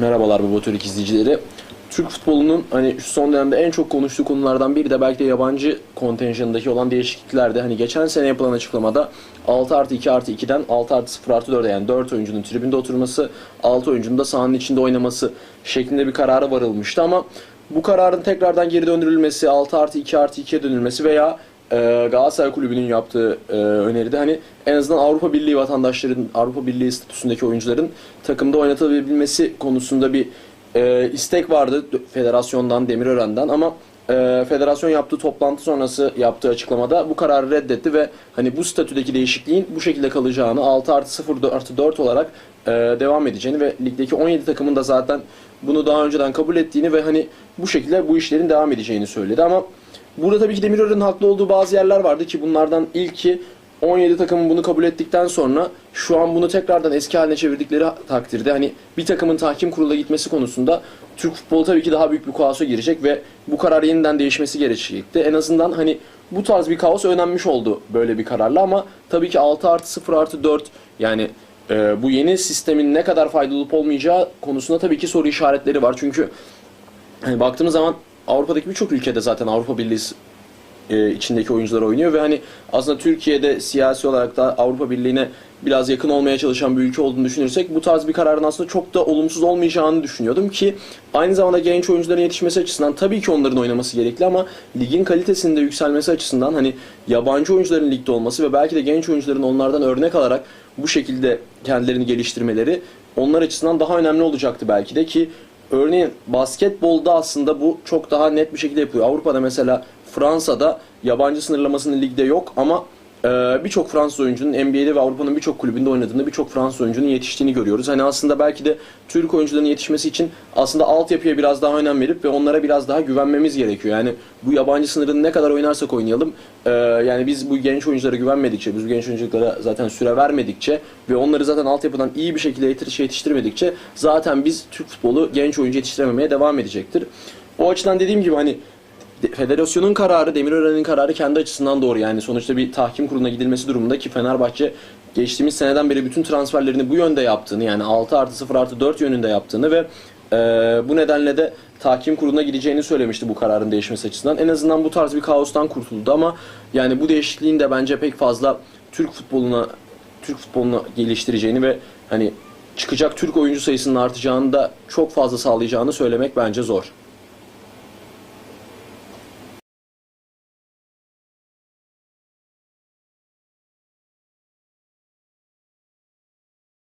Merhabalar bu Türk izleyicileri. Türk futbolunun hani şu son dönemde en çok konuştuğu konulardan biri de belki de yabancı kontenjanındaki olan değişikliklerde hani geçen sene yapılan açıklamada 6 artı 2 artı 2'den 6 artı 0 artı 4'e yani 4 oyuncunun tribünde oturması 6 oyuncunun da sahanın içinde oynaması şeklinde bir karara varılmıştı ama bu kararın tekrardan geri döndürülmesi 6 artı 2 artı 2'ye dönülmesi veya e, Galatasaray Kulübü'nün yaptığı e, öneride hani en azından Avrupa Birliği vatandaşların, Avrupa Birliği statüsündeki oyuncuların takımda oynatabilmesi konusunda bir e, istek vardı federasyondan, Demirören'den ama e, federasyon yaptığı toplantı sonrası yaptığı açıklamada bu kararı reddetti ve hani bu statüdeki değişikliğin bu şekilde kalacağını 6 artı 0 artı 4 olarak devam edeceğini ve ligdeki 17 takımın da zaten bunu daha önceden kabul ettiğini ve hani bu şekilde bu işlerin devam edeceğini söyledi ama Burada tabii ki Demirören'in haklı olduğu bazı yerler vardı ki bunlardan ilki 17 takımın bunu kabul ettikten sonra şu an bunu tekrardan eski haline çevirdikleri takdirde hani bir takımın tahkim kuruluna gitmesi konusunda Türk futbolu tabii ki daha büyük bir kaosa girecek ve bu karar yeniden değişmesi gerekecekti. En azından hani bu tarz bir kaos önlenmiş oldu böyle bir kararla ama tabii ki 6 artı 0 artı 4 yani e, bu yeni sistemin ne kadar faydalı olup olmayacağı konusunda tabii ki soru işaretleri var. Çünkü hani baktığımız zaman Avrupa'daki birçok ülkede zaten Avrupa Birliği e, içindeki oyuncular oynuyor ve hani aslında Türkiye'de siyasi olarak da Avrupa Birliği'ne biraz yakın olmaya çalışan bir ülke olduğunu düşünürsek bu tarz bir kararın aslında çok da olumsuz olmayacağını düşünüyordum ki aynı zamanda genç oyuncuların yetişmesi açısından tabii ki onların oynaması gerekli ama ligin kalitesinin de yükselmesi açısından hani yabancı oyuncuların ligde olması ve belki de genç oyuncuların onlardan örnek alarak bu şekilde kendilerini geliştirmeleri onlar açısından daha önemli olacaktı belki de ki Örneğin basketbolda aslında bu çok daha net bir şekilde yapıyor. Avrupa'da mesela Fransa'da yabancı sınırlamasının ligde yok ama birçok Fransız oyuncunun NBA'de ve Avrupa'nın birçok kulübünde oynadığında birçok Fransız oyuncunun yetiştiğini görüyoruz. Hani aslında belki de Türk oyuncuların yetişmesi için aslında altyapıya biraz daha önem verip ve onlara biraz daha güvenmemiz gerekiyor. Yani bu yabancı sınırını ne kadar oynarsak oynayalım e, yani biz bu genç oyunculara güvenmedikçe, biz bu genç oyunculara zaten süre vermedikçe ve onları zaten altyapıdan iyi bir şekilde yetiş- yetiştirmedikçe zaten biz Türk futbolu genç oyuncu yetiştirememeye devam edecektir. O açıdan dediğim gibi hani federasyonun kararı, Demirören'in kararı kendi açısından doğru. Yani sonuçta bir tahkim kuruluna gidilmesi durumunda ki Fenerbahçe geçtiğimiz seneden beri bütün transferlerini bu yönde yaptığını yani 6 artı 0 artı 4 yönünde yaptığını ve e, bu nedenle de tahkim kuruluna gideceğini söylemişti bu kararın değişmesi açısından. En azından bu tarz bir kaostan kurtuldu ama yani bu değişikliğin de bence pek fazla Türk futboluna Türk futbolunu geliştireceğini ve hani çıkacak Türk oyuncu sayısının artacağını da çok fazla sağlayacağını söylemek bence zor.